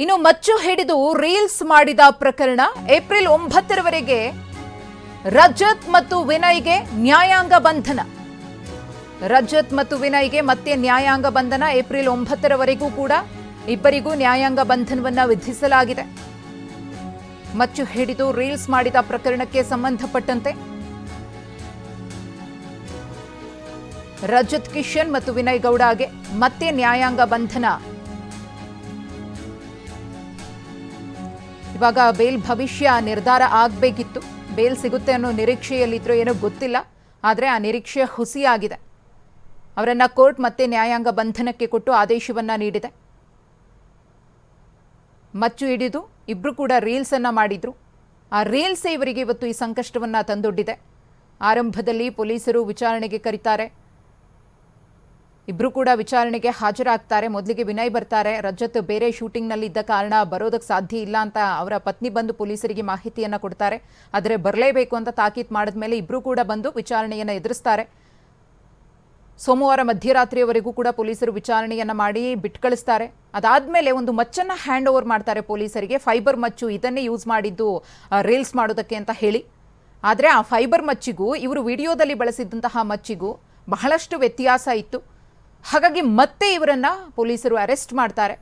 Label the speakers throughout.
Speaker 1: ಇನ್ನು ಮಚ್ಚು ಹಿಡಿದು ರೀಲ್ಸ್ ಮಾಡಿದ ಪ್ರಕರಣ ಏಪ್ರಿಲ್ ಒಂಬತ್ತರವರೆಗೆ ರಜತ್ ಮತ್ತು ವಿನಯ್ಗೆ ನ್ಯಾಯಾಂಗ ಬಂಧನ. ರಜತ್ ಮತ್ತು ವಿನಯ್ಗೆ ಮತ್ತೆ ನ್ಯಾಯಾಂಗ ಬಂಧನ ಏಪ್ರಿಲ್ ಒಂಬತ್ತರವರೆಗೂ ಕೂಡ ಇಬ್ಬರಿಗೂ ನ್ಯಾಯಾಂಗ ಬಂಧನವನ್ನ ವಿಧಿಸಲಾಗಿದೆ. ಮಚ್ಚು ಹಿಡಿದು ರೀಲ್ಸ್ ಮಾಡಿದ ಪ್ರಕರಣಕ್ಕೆ ಸಂಬಂಧಪಟ್ಟಂತೆ ರಜತ್, ಕಿಶನ್ ಮತ್ತು ವಿನಯ್ ಗೌಡಗೆ ಮತ್ತೆ ನ್ಯಾಯಾಂಗ ಬಂಧನ. ಇವಾಗ ಬೇಲ್ ಭವಿಷ್ಯ ನಿರ್ಧಾರ ಆಗಬೇಕಿತ್ತು. ಬೇಲ್ ಸಿಗುತ್ತೆ ಅನ್ನೋ ನಿರೀಕ್ಷೆಯಲ್ಲಿದ್ದರೂ ಏನೋ ಗೊತ್ತಿಲ್ಲ. ಆದರೆ ಆ ನಿರೀಕ್ಷೆ ಹುಸಿಯಾಗಿದೆ. ಅವರನ್ನು ಕೋರ್ಟ್ ಮತ್ತೆ ನ್ಯಾಯಾಂಗ ಬಂಧನಕ್ಕೆ ಕೊಟ್ಟು ಆದೇಶವನ್ನು ನೀಡಿದೆ. ಮಚ್ಚು ಹಿಡಿದು ಇಬ್ಬರು ಕೂಡ ರೀಲ್ಸನ್ನು ಮಾಡಿದರು ಮಾಡಿದ್ರು. ಆ ರೀಲ್ಸೇ ಇವರಿಗೆ ಇವತ್ತು ಈ ಸಂಕಷ್ಟವನ್ನು ತಂದೊಡ್ಡಿದೆ. ಆರಂಭದಲ್ಲಿ ಪೊಲೀಸರು ವಿಚಾರಣೆಗೆ ಕರೀತಾರೆ. ಇಬ್ರು ಕೂಡ ವಿಚಾರಣೆಗೆ ಹಾಜರಾಗ್ತಾರೆ. ಮೊದಲಿಗೆ ವಿನಯ್ ಬರ್ತಾರೆ. ರಜತ್ ಬೇರೆ ಶೂಟಿಂಗ್ನಲ್ಲಿ ಇದ್ದ ಕಾರಣ ಬರೋದಕ್ಕೆ ಸಾಧ್ಯ ಇಲ್ಲ ಅಂತ ಅವರ ಪತ್ನಿ ಬಂದು ಪೊಲೀಸರಿಗೆ ಮಾಹಿತಿಯನ್ನ ಕೊಡ್ತಾರೆ. ಆದರೆ ಬರಲೇಬೇಕು ಅಂತ ತಾಕೀತ್ ಮಾಡಿದ ಮೇಲೆ ಇಬ್ರು ಕೂಡ ಬಂದು ವಿಚಾರಣೆಯನ್ನು ಎದುರಿಸ್ತಾರೆ. ಸೋಮವಾರ ಮಧ್ಯರಾತ್ರಿಯವರೆಗೂ ಕೂಡ ಪೊಲೀಸರು ವಿಚಾರಣೆಯನ್ನ ಮಾಡಿ ಬಿಟ್ಕಳಿಸ್ತಾರೆ ಅದಾದಮೇಲೆ ಒಂದು ಮಚ್ಚನ್ನ ಹ್ಯಾಂಡ್ ಓವರ್ ಮಾಡ್ತಾರೆ ಪೊಲೀಸರಿಗೆ. ಫೈಬರ್ ಮಚ್ಚು ಇದನ್ನೇ ಯೂಸ್ ಮಾಡಿದ್ದು ರೀಲ್ಸ್ ಮಾಡೋದಕ್ಕೆ ಅಂತ ಹೇಳಿ. ಆದರೆ ಆ ಫೈಬರ್ ಮಚ್ಚಿಗೂ, ಇವರು ವಿಡಿಯೋದಲ್ಲಿ ಬಳಸಿದ್ದಂತಹ ಮಚ್ಚಿಗೂ ಬಹಳಷ್ಟು ವ್ಯತ್ಯಾಸ ಇತ್ತು. ಹಾಗಾಗಿ ಮತ್ತೆ ಇವರನ್ನ ಪೊಲೀಸರು ಅರೆಸ್ಟ್ ಮಾಡ್ತಾರೆ.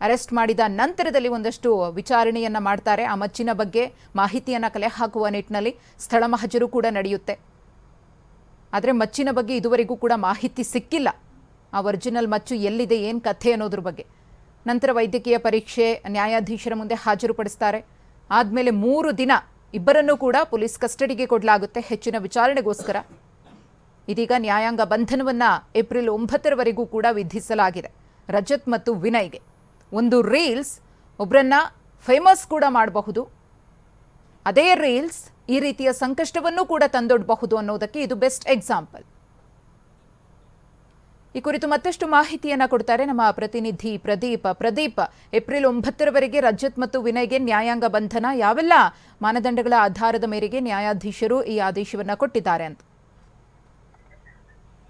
Speaker 1: ಅರೆಸ್ಟ್ ಮಾಡಿದ ನಂತರದಲ್ಲಿ ಒಂದಷ್ಟು ವಿಚಾರಣೆಯನ್ನ ಮಾಡ್ತಾರೆ. ಆ ಮಚ್ಚಿನ ಬಗ್ಗೆ ಮಾಹಿತಿಯನ್ನ ಕಲೆ ಹಾಕುವ ನಿಟ್ಟಿನಲ್ಲಿ ಸ್ಥಳ ಮಹಜರು ಕೂಡ ನಡೆಯುತ್ತೆ. ಆದರೆ ಮಚ್ಚಿನ ಬಗ್ಗೆ ಇದುವರೆಗೂ ಕೂಡ ಮಾಹಿತಿ ಸಿಕ್ಕಿಲ್ಲ. ಆ ಒರಿಜಿನಲ್ ಮಚ್ಚು ಎಲ್ಲಿದೆ, ಏನು ಕಥೆ ಅನ್ನೋದ್ರ ಬಗ್ಗೆ. ನಂತರ ವೈದ್ಯಕೀಯ ಪರೀಕ್ಷೆ ನ್ಯಾಯಾಧೀಶರ ಮುಂದೆ ಹಾಜರುಪಡಿಸ್ತಾರೆ. ಆದಮೇಲೆ ಮೂರು ದಿನ ಇಬ್ಬರನ್ನೂ ಕೂಡ ಪೊಲೀಸ್ ಕಸ್ಟಡಿಗೆ ಕೊಡಲಾಗುತ್ತೆ ಹೆಚ್ಚಿನ ವಿಚಾರಣೆಗೋಸ್ಕರ. ಇದೀಗ ನ್ಯಾಯಾಂಗ ಬಂಧನವನ್ನ ಏಪ್ರಿಲ್ ಒಂಬತ್ತರವರೆಗೂ ಕೂಡ ವಿಧಿಸಲಾಗಿದೆ. ರಜತ್ ಮತ್ತು ವಿನಯ್ಗೆ ಒಂದು ರೀಲ್ಸ್ ಒಬ್ಬರನ್ನ ಫೇಮಸ್ ಕೂಡ ಮಾಡಬಹುದು. ಅದೇ ರೀಲ್ಸ್ ಈ ರೀತಿಯ ಸಂಕಷ್ಟವನ್ನು ಕೂಡ ತಂದೊಡ್ಡಬಹುದು ಅನ್ನೋದಕ್ಕೆ ಇದು ಬೆಸ್ಟ್ ಎಕ್ಸಾಂಪಲ್. ಈ ಕುರಿತು ಮತ್ತಷ್ಟು ಮಾಹಿತಿಯನ್ನ ಕೊಡ್ತಾರೆ ನಮ್ಮ ಪ್ರತಿನಿಧಿ ಪ್ರದೀಪ. ಪ್ರದೀಪ್, ಏಪ್ರಿಲ್ ಒಂಬತ್ತರವರೆಗೆ ರಜತ್ ಮತ್ತು ವಿನಯ್ಗೆ ನ್ಯಾಯಾಂಗ ಬಂಧನ, ಯಾವೆಲ್ಲ ಮಾನದಂಡಗಳ ಆಧಾರದ ಮೇರೆಗೆ ನ್ಯಾಯಾಧೀಶರು ಈ ಆದೇಶವನ್ನ ಕೊಟ್ಟಿದ್ದಾರೆ ಅಂತ.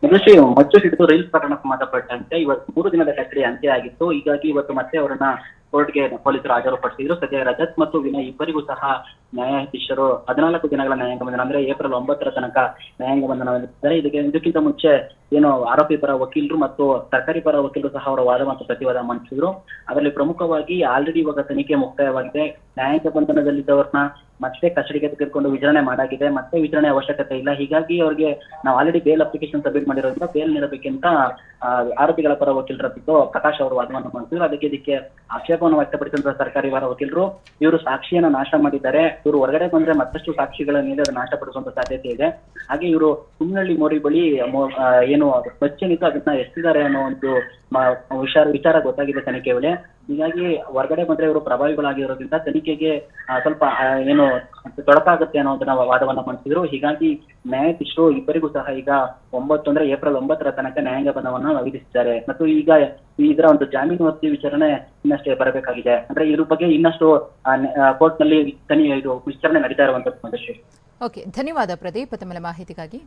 Speaker 2: ಮನುಷ್ಯ ಮಚ್ಚು ಹಿಡಿದು ರೈಲ್ ಪ್ರಕರಣ ಸಂಬಂಧಪಟ್ಟಂತೆ ಇವತ್ತು ಮೂರು ದಿನದ ಕಸ್ಟಡಿ ಅಂತ್ಯ ಆಗಿತ್ತು. ಹೀಗಾಗಿ ಇವತ್ತು ಮತ್ತೆ ಅವರನ್ನ ಕೋರ್ಟ್ಗೆ ಪೊಲೀಸರು ಹಾಜರುಪಡಿಸಿದ್ರು ಸದ್ಯ ರಜತ್ ಮತ್ತು ವಿನಯ್ ಇಬ್ಬರಿಗೂ ಸಹ ನ್ಯಾಯಾಧೀಶರು ಹದಿನಾಲ್ಕು ದಿನಗಳ ನ್ಯಾಯಾಂಗ ಬಂಧನ ಅಂದ್ರೆ ಏಪ್ರಿಲ್ ಒಂಬತ್ತರ ತನಕ ನ್ಯಾಯಾಂಗ ಬಂಧನ ಇದಕ್ಕೆ ಇದಕ್ಕಿಂತ ಮುಂಚೆ ಏನು ಆರೋಪಿ ಪರ ವಕೀಲರು ಮತ್ತು ಸರ್ಕಾರಿ ಪರ ವಕೀಲರು ಸಹ ಅವರ ವಾದ ಮತ್ತು ಪ್ರತಿವಾದ ಮಂಡಿಸಿದ್ರು. ಅದರಲ್ಲಿ ಪ್ರಮುಖವಾಗಿ ಆಲ್ರೆಡಿ ಇವಾಗ ತನಿಖೆ ಮುಕ್ತಾಯವಾಗಿದೆ. ನ್ಯಾಯಾಂಗ ಬಂಧನದಲ್ಲಿದ್ದವ್ರನ್ನ ಮತ್ತೆ ಕಸ್ಟಡಿಗೆ ತೆಗೆದುಕೊಂಡು ವಿಚಾರಣೆ ಮಾಡಾಗಿದೆ. ಮತ್ತೆ ವಿಚಾರಣೆ ಅವಶ್ಯಕತೆ ಇಲ್ಲ. ಹೀಗಾಗಿ ಅವರಿಗೆ ನಾವು ಆಲ್ರೆಡಿ ಬೇಲ್ ಅಪ್ಲಿಕೇಶನ್ ಸಬ್ಮಿಟ್ ಮಾಡಿರೋದ್ರಿಂದ ಬೇಲ್ ನೀಡಬೇಕಂತ ಆರೋಪಿಗಳ ಪರ ವಕೀಲರ ಪ್ರಕಾಶ್ ಅವರು ವಾದವನ್ನು ಮಾಡಿದ್ರು ಅದಕ್ಕೆ ಇದಕ್ಕೆ ಆಕ್ಷೇಪವನ್ನು ವ್ಯಕ್ತಪಡಿಸಿದಂತಹ ಸರ್ಕಾರಿ ವಾರ ವಕೀಲರು, ಇವರು ಸಾಕ್ಷಿಯನ್ನ ನಾಶ ಮಾಡಿದ್ದಾರೆ. ಇವರು ಹೊರಗಡೆ ಬಂದ್ರೆ ಮತ್ತಷ್ಟು ಸಾಕ್ಷಿಗಳ ಮೇಲೆ ಅದು ನಾಶಪಡಿಸುವಂತ ಸಾಧ್ಯತೆ ಇದೆ. ಹಾಗೆ ಇವರು ಕುಮ್ಮನಹಳ್ಳಿ ಮೋರಿ ಬಳಿ ಏನು ಬಚ್ಚೇನಿತ್ತು ಅದನ್ನ ಎಷ್ಟಿದ್ದಾರೆ ಅನ್ನೋ ಒಂದು ವಿಚಾರ ವಿಚಾರ ಗೊತ್ತಾಗಿದೆ ತನಿಖೆ ವೇಳೆ. ಹೀಗಾಗಿ ಹೊರಗಡೆ ಬಂದ್ರೆ ಇವರು ಪ್ರಭಾವಿಗಳಾಗಿರೋದ್ರಿಂದ ತನಿಖೆಗೆ ಸ್ವಲ್ಪ ಏನು ತೊಡಕಾಗುತ್ತೆ ಅನ್ನೋದನ್ನ ವಾದವನ್ನ ಮಾಡ್ತಿದ್ರು ಹೀಗಾಗಿ ನ್ಯಾಯಾಧೀಶರು ಇಬ್ಬರಿಗೂ ಸಹ ಈಗ ಒಂಬತ್ತು ಅಂದ್ರೆ ಏಪ್ರಿಲ್ ಒಂಬತ್ತರ ತನಕ ನ್ಯಾಯಾಂಗ ಬಂಧವನ್ನ ವಿಧಿಸಿದ್ದಾರೆ ಮತ್ತು ಈಗ ಇದರ ಒಂದು ಜಾಮೀನು ಅರ್ಜಿ ವಿಚಾರಣೆ ಇನ್ನಷ್ಟೇ ಬರಬೇಕಾಗಿದೆ. ಅಂದ್ರೆ ಇದ್ರ ಬಗ್ಗೆ ಇನ್ನಷ್ಟು ಕೋರ್ಟ್ನಲ್ಲಿ ತನಿ ಇದು ವಿಚಾರಣೆ ನಡೀತಾ ಇರುವಂತದ್ದು
Speaker 1: ಓಕೆ ಧನ್ಯವಾದ ಪ್ರದೀಪ್ ತಮ್ಮ ಮಾಹಿತಿಗಾಗಿ.